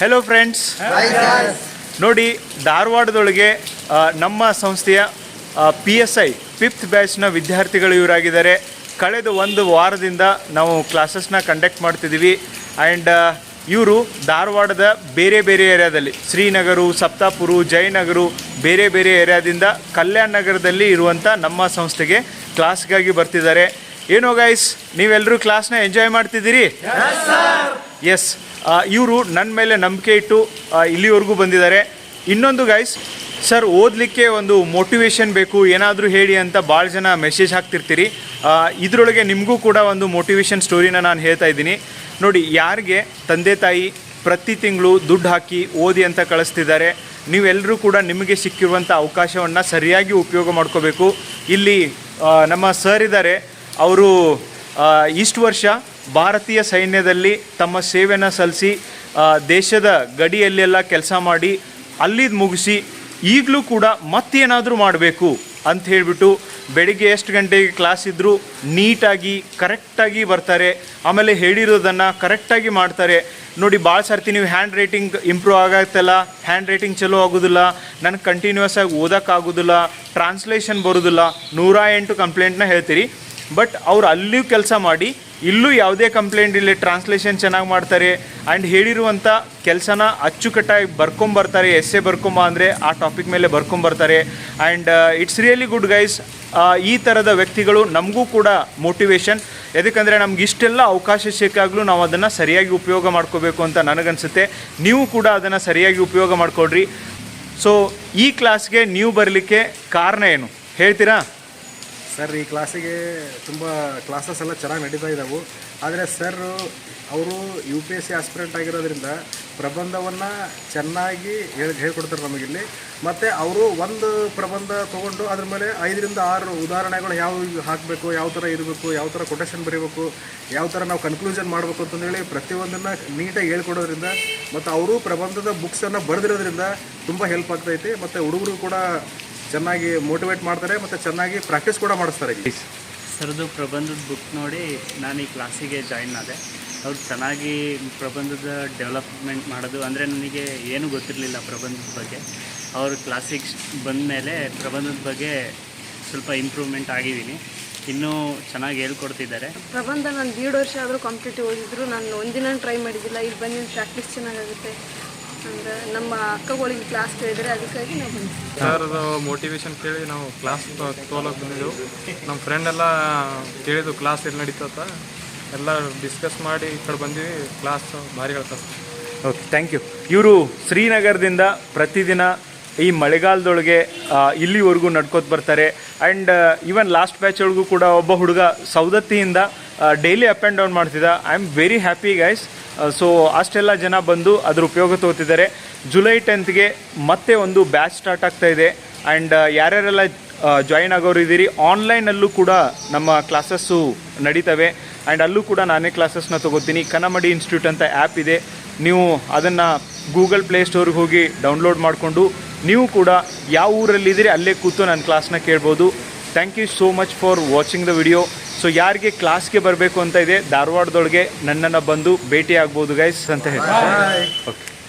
Hello friends ನೋಡಿ, ಧಾರವಾಡದೊಳಗೆ ನಮ್ಮ ಸಂಸ್ಥೆಯ ಪಿ ಎಸ್ ಐ ಫಿಫ್ತ್ ಬ್ಯಾಚ್ನ ವಿದ್ಯಾರ್ಥಿಗಳು ಇವರಾಗಿದ್ದಾರೆ. ಕಳೆದ ಒಂದು ವಾರದಿಂದ ನಾವು ಕ್ಲಾಸಸ್ನ ಕಂಡಕ್ಟ್ ಮಾಡ್ತಿದ್ದೀವಿ. ಆ್ಯಂಡ್ ಇವರು ಧಾರವಾಡದ ಬೇರೆ ಬೇರೆ ಏರಿಯಾದಲ್ಲಿ, ಶ್ರೀನಗರು, ಸಪ್ತಾಪುರು, ಜಯನಗರು ಬೇರೆ ಬೇರೆ ಏರಿಯಾದಿಂದ ಕಲ್ಯಾಣ ನಗರದಲ್ಲಿ ಇರುವಂಥ ನಮ್ಮ ಸಂಸ್ಥೆಗೆ ಕ್ಲಾಸ್ಗಾಗಿ ಬರ್ತಿದ್ದಾರೆ. ಏನೋ ಗೈಸ್ ನೀವೆಲ್ಲರೂ ಕ್ಲಾಸ್ನ ಎಂಜಾಯ್ ಮಾಡ್ತಿದ್ದೀರಿ? ಎಸ್ ಇವರು ನನ್ನ ಮೇಲೆ ನಂಬಿಕೆ ಇಟ್ಟು ಇಲ್ಲಿವರೆಗೂ ಬಂದಿದ್ದಾರೆ. ಇನ್ನೊಂದು ಗೈಸ್ ಸರ್ ಓದಲಿಕ್ಕೆ ಒಂದು ಮೋಟಿವೇಶನ್ ಬೇಕು, ಏನಾದರೂ ಹೇಳಿ ಅಂತ ಭಾಳ ಜನ ಮೆಸೇಜ್ ಹಾಕ್ತಿರ್ತೀರಿ. ಇದರೊಳಗೆ ನಿಮಗೂ ಕೂಡ ಒಂದು ಮೋಟಿವೇಶನ್ ಸ್ಟೋರಿನ ನಾನು ಹೇಳ್ತಾ ಇದ್ದೀನಿ. ನೋಡಿ, ಯಾರಿಗೆ ತಂದೆ ತಾಯಿ ಪ್ರತಿ ತಿಂಗಳು ದುಡ್ಡು ಹಾಕಿ ಓದಿ ಅಂತ ಕಳಿಸ್ತಿದ್ದಾರೆ ನೀವೆಲ್ಲರೂ ಕೂಡ ನಿಮಗೆ ಸಿಕ್ಕಿರುವಂಥ ಅವಕಾಶವನ್ನು ಸರಿಯಾಗಿ ಉಪಯೋಗ ಮಾಡ್ಕೋಬೇಕು. ಇಲ್ಲಿ ನಮ್ಮ ಸರ್ ಇದ್ದಾರೆ. ಅವರು ಇಷ್ಟು ವರ್ಷ ಭಾರತೀಯ ಸೈನ್ಯದಲ್ಲಿ ತಮ್ಮ ಸೇವೆನ ಸಲ್ಲಿಸಿ ದೇಶದ ಗಡಿಯಲ್ಲೆಲ್ಲ ಕೆಲಸ ಮಾಡಿ ಅಲ್ಲಿದ್ದು ಮುಗಿಸಿ ಈಗಲೂ ಕೂಡ ಮತ್ತೇನಾದರೂ ಮಾಡಬೇಕು ಅಂತ ಹೇಳಿಬಿಟ್ಟು ಬೆಳಿಗ್ಗೆ ಎಷ್ಟು ಗಂಟೆಗೆ ಕ್ಲಾಸ್ ಇದ್ದರೂ ನೀಟಾಗಿ ಕರೆಕ್ಟಾಗಿ ಬರ್ತಾರೆ. ಆಮೇಲೆ ಹೇಳಿರೋದನ್ನು ಕರೆಕ್ಟಾಗಿ ಮಾಡ್ತಾರೆ. ನೋಡಿ, ಭಾಳ ಸರ್ತಿ ನೀವು ಹ್ಯಾಂಡ್ ರೈಟಿಂಗ್ ಇಂಪ್ರೂವ್ ಆಗತ್ತಲ್ಲ ಹ್ಯಾಂಡ್ ರೈಟಿಂಗ್ ಚಲೋ ಆಗೋದಿಲ್ಲ ನನಗೆ ಕಂಟಿನ್ಯೂಸ್ ಆಗಿ ಓದೋಕ್ಕಾಗೋದಿಲ್ಲ ಟ್ರಾನ್ಸ್ಲೇಷನ್ ಬರೋದಿಲ್ಲ, ನೂರ ಎಂಟು ಕಂಪ್ಲೇಂಟ್ನ ಹೇಳ್ತೀರಿ. ಬಟ್ ಅವ್ರು ಅಲ್ಲಿಯೂ ಕೆಲಸ ಮಾಡಿ ಇಲ್ಲೂ ಯಾವುದೇ ಕಂಪ್ಲೇಂಟ್ ಇಲ್ಲ ಟ್ರಾನ್ಸ್ಲೇಷನ್ ಚೆನ್ನಾಗಿ ಮಾಡ್ತಾರೆ. ಆ್ಯಂಡ್ ಹೇಳಿರುವಂಥ ಕೆಲಸನ ಅಚ್ಚುಕಟ್ಟಾಗಿ ಬರ್ಕೊಂಬರ್ತಾರೆ ಎಸ್ಸೆ ಬರ್ಕೊಂಬ ಅಂದರೆ ಆ ಟಾಪಿಕ್ ಮೇಲೆ ಬರ್ಕೊಂಬರ್ತಾರೆ. And it's really good guys ಈ ಥರದ ವ್ಯಕ್ತಿಗಳು ನಮಗೂ ಕೂಡ ಮೋಟಿವೇಶನ್ ಯಾಕಂದರೆ ನಮ್ಗೆ ಇಷ್ಟೆಲ್ಲ ಅವಕಾಶ ಸಿಕ್ಕಾಗಲೂ ನಾವು ಅದನ್ನು ಸರಿಯಾಗಿ ಉಪಯೋಗ ಮಾಡ್ಕೋಬೇಕು ಅಂತ ನನಗನ್ಸುತ್ತೆ. ನೀವು ಕೂಡ ಅದನ್ನು ಸರಿಯಾಗಿ ಉಪಯೋಗ ಮಾಡ್ಕೊಡ್ರಿ ಸೊ ಈ ಕ್ಲಾಸ್ಗೆ ನೀವು ಬರಲಿಕ್ಕೆ ಕಾರಣ ಏನು? ಹೇಳ್ತೀರಾ? ಸರ್, ಈ ಕ್ಲಾಸಿಗೆ ತುಂಬ ಕ್ಲಾಸಸ್ ಎಲ್ಲ ಚೆನ್ನಾಗಿ ನಡೀತಾ ಇದ್ದಾವೆ ಆದರೆ ಸರ್ ಅವರು U P S C aspirant ಆಗಿರೋದ್ರಿಂದ ಪ್ರಬಂಧವನ್ನು ಚೆನ್ನಾಗಿ ಹೇಳಿ, ಹೇಳ್ಕೊಡ್ತಾರೆ ನಮಗಿಲ್ಲಿ ಮತ್ತು ಅವರು ಒಂದು ಪ್ರಬಂಧ ತೊಗೊಂಡು ಅದ್ರ ಮೇಲೆ ಐದರಿಂದ ಆರು ಉದಾಹರಣೆಗಳು ಯಾವ ಹಾಕಬೇಕು, ಯಾವ ಥರ ಇರಬೇಕು, ಯಾವ ಥರ ಕೊಟೇಶನ್ ಬರೀಬೇಕು, ಯಾವ ಥರ ನಾವು ಕನ್ಕ್ಲೂಷನ್ ಮಾಡಬೇಕು ಅಂತಂದೇಳಿ ಪ್ರತಿಯೊಂದನ್ನು ನೀಟಾಗಿ ಹೇಳ್ಕೊಡೋದ್ರಿಂದ ಮತ್ತು ಅವರು ಪ್ರಬಂಧದ ಬುಕ್ಸನ್ನು ಬರೆದಿರೋದ್ರಿಂದ ತುಂಬ ಹೆಲ್ಪ್ ಆಗ್ತೈತಿ. ಮತ್ತು ಹುಡುಗರು ಕೂಡ ಚೆನ್ನಾಗಿ ಮೋಟಿವೇಟ್ ಮಾಡ್ತಾರೆ ಮತ್ತು ಚೆನ್ನಾಗಿ ಪ್ರಾಕ್ಟೀಸ್ ಕೂಡ ಮಾಡಿಸ್ತಾರೆ ಇಲ್ಲಿ. ಸರ್ದು ಪ್ರಬಂಧದ ಬುಕ್ ನೋಡಿ ನಾನು ಈ ಕ್ಲಾಸಿಗೆ ಜಾಯಿನ್ ಆದೆ. ಅವ್ರು ಚೆನ್ನಾಗಿ ಪ್ರಬಂಧದ ಡೆವಲಪ್ಮೆಂಟ್ ಮಾಡೋದು ಅಂದರೆ ನನಗೆ ಏನೂ ಗೊತ್ತಿರಲಿಲ್ಲ ಪ್ರಬಂಧದ ಬಗ್ಗೆ. ಅವರು ಕ್ಲಾಸಿಗೆ ಬಂದ ಮೇಲೆ ಪ್ರಬಂಧದ ಬಗ್ಗೆ ಸ್ವಲ್ಪ ಇಂಪ್ರೂವ್ಮೆಂಟ್ ಆಗಿದ್ದೀನಿ. ಇನ್ನೂ ಚೆನ್ನಾಗಿ ಹೇಳ್ಕೊಡ್ತಿದ್ದಾರೆ. ಪ್ರಬಂಧ ನಾನು ಎರಡು ವರ್ಷ ಆದರೂ ಕಾಂಪಿಟೇಟಿವ್ ಓದಿದ್ರು. ನಾನು ಒಂದಿನ ಟ್ರೈ ಮಾಡಿದ್ದಿಲ್ಲ. ಇಲ್ಲಿ ಬಂದಿನ ಪ್ರಾಕ್ಟೀಸ್ ಚೆನ್ನಾಗಾಗುತ್ತೆ. ನಮ್ಮ ಅಕ್ಕಗಳಿಗೆ ಕ್ಲಾಸ್ ಕೇಳಿದರೆ ಅದಕ್ಕಾಗಿ ನಾವು ಬಂದ್ವಿ. ಸರ್ದು ಮೋಟಿವೇಶನ್ ಕೇಳಿ ನಾವು ಕ್ಲಾಸ್ ತೊಗೊಳಕ್ ಬಂದಿದ್ದೆವು. ನಮ್ಮ ಫ್ರೆಂಡ್ ಎಲ್ಲ ಕೇಳಿದ್ದು ಕ್ಲಾಸ್ ಎಲ್ಲಿ ನಡೀತದ ಎಲ್ಲ ಡಿಸ್ಕಸ್ ಮಾಡಿ ಈ ಕಡೆ ಬಂದಿವಿ ಕ್ಲಾಸ್ ಭಾರಿ ಹೇಳ್ತಾರೆ. ಓಕೆ ಥ್ಯಾಂಕ್ ಯು ಇವರು ಶ್ರೀನಗರದಿಂದ ಪ್ರತಿದಿನ ಈ ಮಳೆಗಾಲದೊಳಗೆ ಆ, ಇಲ್ಲಿವರೆಗೂ ನಡ್ಕೋತ ಬರ್ತಾರೆ. ಆ್ಯಂಡ್ ಈವನ್ ಲಾಸ್ಟ್ ಬ್ಯಾಚ್ ಒಳಗೂ ಕೂಡ ಒಬ್ಬ ಹುಡುಗ ಸೌದತ್ತಿಯಿಂದ ಡೈಲಿ ಅಪ್ ಆ್ಯಂಡ್ ಡೌನ್ ಮಾಡ್ತಿದ್ದ. I am very happy guys so ಅಷ್ಟೆಲ್ಲ ಜನ ಬಂದು ಅದ್ರ ಉಪಯೋಗ ತಗೋತಿದ್ದಾರೆ. ಜುಲೈ ಟೆಂತ್ಗೆ ಮತ್ತೆ ಒಂದು ಬ್ಯಾಚ್ ಸ್ಟಾರ್ಟ್ ಆಗ್ತಾ ಇದೆ. ಆ್ಯಂಡ್ ಯಾರ್ಯಾರೆಲ್ಲ ಜಾಯಿನ್ ಆಗೋರು ಇದ್ದೀರಿ ಆನ್ಲೈನಲ್ಲೂ ಕೂಡ ನಮ್ಮ ಕ್ಲಾಸಸ್ಸು ನಡೀತವೆ. ಆ್ಯಂಡ್ ಅಲ್ಲೂ ಕೂಡ ನಾನೇ ಕ್ಲಾಸಸ್ನ ತೊಗೋತೀನಿ. ಕನ್ನಮಡಿ ಇನ್ಸ್ಟಿಟ್ಯೂಟ್ ಅಂತ ಆ್ಯಪ್ ಇದೆ. ನೀವು ಅದನ್ನು ಗೂಗಲ್ ಪ್ಲೇ ಸ್ಟೋರ್ಗೆ ಹೋಗಿ ಡೌನ್ಲೋಡ್ ಮಾಡಿಕೊಂಡು, ನೀವು ಕೂಡ ಯಾವ ಊರಲ್ಲಿದ್ದೀರಿ, ಅಲ್ಲೇ ಕೂತು ನನ್ನ ಕ್ಲಾಸ್ನ ಕೇಳ್ಬೋದು. Thank you so much for watching the video so ಯಾರಿಗೆ ಕ್ಲಾಸ್ಗೆ ಬರಬೇಕು ಅಂತ ಇದೆ ಧಾರವಾಡದೊಳಗೆ ನನ್ನನ್ನು ಬಂದು ಭೇಟಿ ಆಗ್ಬೋದು ಗೈಸ್ ಅಂತ ಹೇಳ್ತಾರೆ ಓಕೆ